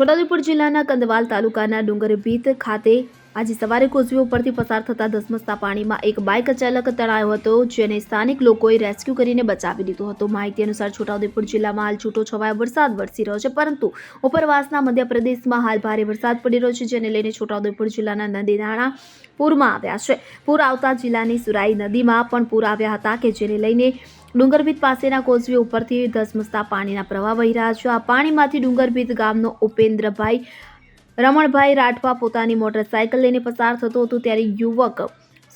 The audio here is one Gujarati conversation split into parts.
છોટાઉદેપુર જિલ્લાના કંદવાલ તાલુકાના ડુંગરભીત ખાતે આજે સવારે કોઝવે ઉપરથી પસાર થતા ધસમસતા પાણીમાં એક બાઇક ચાલક તણાયો હતો, જેને સ્થાનિક લોકોએ રેસ્ક્યુ કરીને બચાવી લીધો હતો. માહિતી અનુસાર છોટાઉદેપુર જિલ્લામાં હાલ છૂટો છવાયો વરસાદ વરસી રહ્યો છે, પરંતુ ઉપરવાસના મધ્યપ્રદેશમાં હાલ ભારે વરસાદ પડી રહ્યો છે, જેને લઈને છોટાઉદેપુર જિલ્લાના નદી નાળા પૂરમાં આવ્યા છે. પૂર આવતા જિલ્લાની સુરાઈ નદીમાં પણ પૂર આવ્યા હતા કે જેને લઈને ડુંગરભીત પાસેના કોઝવે ઉપરથી ધસમસતા પાણીના પ્રવાહ વહી રહ્યા છે. આ પાણીમાંથી ડુંગરભીત ગામનો ઉપેન્દ્રભાઈ રમણભાઈ રાઠવા પોતાની મોટરસાયકલ લઈને પસાર થતો હતો ત્યારે યુવક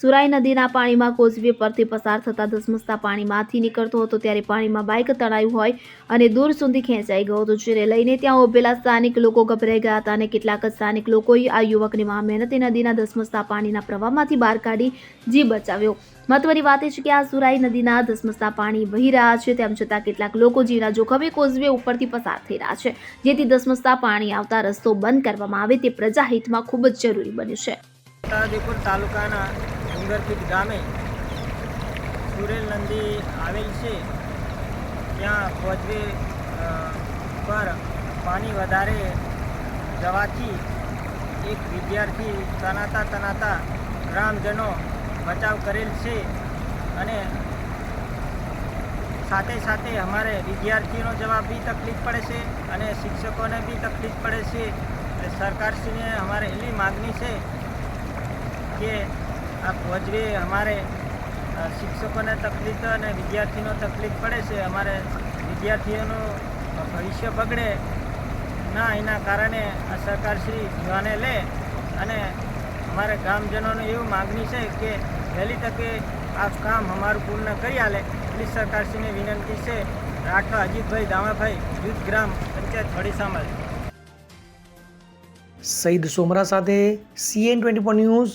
સુરાઈ નદીના પાણીમાં કોઝવે પરથી પસાર થતા ધસમસતા પાણીમાંથી નીકળતો હતો ત્યારે પાણીમાં બાઇક તણાયું હોય અને દૂર સુધી ખેંચાઈ ગયો હતો, જેને લઈને ત્યાં ઉભેલા સ્થાનિક લોકો ગભરાઈ ગયા હતા અને કેટલાક સ્થાનિક લોકોએ આ યુવકને મહા મહેનતે નદીના ધસમસતા પાણીના પ્રવાહમાંથી બહાર કાઢી જીવ બચાવ્યો. મહત્વની વાત એ છે કે આ સુરાઈ નદીના ધસમસતા પાણી વહી રહ્યા છે, તેમ છતાં કેટલાક લોકો જીવના જોખમે કોઝવે ઉપરથી પસાર થઈ રહ્યા છે. જેથી ધસમસતા પાણી આવતા રસ્તો બંધ કરવામાં આવે તે પ્રજાહિતમાં ખૂબ જ જરૂરી બન્યું છે. તાલુકાના ડુંગરપીઠ ગામે સુરેલ નંદી આવેલ છે. ત્યાં કોઝવે અ, પર પાણી વધારે જવાથી એક વિદ્યાર્થી તનાતા તનાતા ગ્રામજનો બચાવ કરેલ છે અને સાથે સાથે અમારે વિદ્યાર્થીઓનો જવાબ બી તકલીફ પડે છે અને શિક્ષકોને બી તકલીફ પડે છે. સરકારશ્રીને અમારે એટલી માગણી છે કે આ ભોજવે અમારે શિક્ષકોને તકલીફ અને વિદ્યાર્થીનો તકલીફ પડે છે. અમારે વિદ્યાર્થીઓનું ભવિષ્ય બગડે ના એના કારણે આ સરકારશ્રી ધ્યાને લે અને અમારે ગ્રામજનોને એવું માગણી છે કે વહેલી તકે આ કામ અમારું પૂર્ણ કરી આલે. એટલી સરકારશ્રીને વિનંતી છે. રાઠવા અજીતભાઈ દામાભાઈ, જૂથ ગ્રામ પંચાયત વડીસામલ. સઈદ સોમરા સાથે સીએન ટ્વેન્ટી ન્યૂઝ